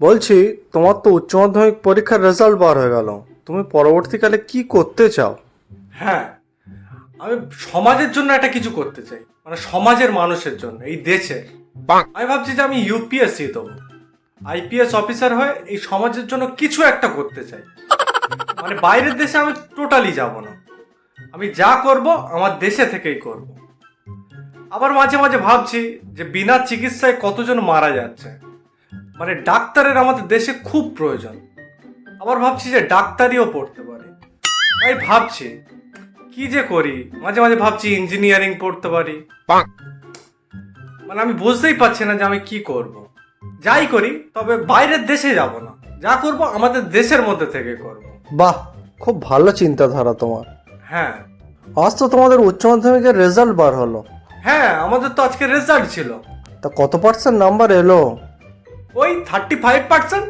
বলছি তোমার তো উচ্চ মাধ্যমিক পরীক্ষার রেজাল্ট বার হয়ে গেল। তুমি পরবর্তীকালে কি করতে চাও? হ্যাঁ আমি সমাজের জন্য একটা কিছু করতে চাই। মানে সমাজের মানুষের জন্য এই দেশের। আমি ভাবছি যে আমি ইউপিএসসি দেবো। আইপিএস অফিসার হয়ে এই সমাজের জন্য কিছু একটা করতে চাই। মানে বাইরের দেশে আমি টোটালি যাব না। আমি যা করব আমার দেশে থেকেই করব। আবার মাঝে মাঝে ভাবছি যে বিনা চিকিৎসায় কতজন মারা যাচ্ছে? মানে ডাক্তারের আমাদের দেশে খুব প্রয়োজন। আবার ভাবছি যে ডাক্তারিও পড়তে পারি। তাই ভাবছি কি যে করি? মাঝে মাঝে ভাবছি ইঞ্জিনিয়ারিং পড়তে পারি। মানে আমি বুঝতেই পারছি না যে আমি কি করব। যাই করি তবে বাইরের দেশে যাব না। যা করব আমাদের দেশের মধ্যে থেকে করব। বাহ খুব ভালো চিন্তাধারা তোমার। হ্যাঁ। আজ তো তোমাদের উচ্চ মাধ্যমিকের রেজাল্ট বার হলো। হ্যাঁ আমাদের তো আজকে রেজাল্ট ছিল। তা কত পার্সেন্ট নাম্বার এলো? ওই থার্টি ফাইভ পার্সেন্ট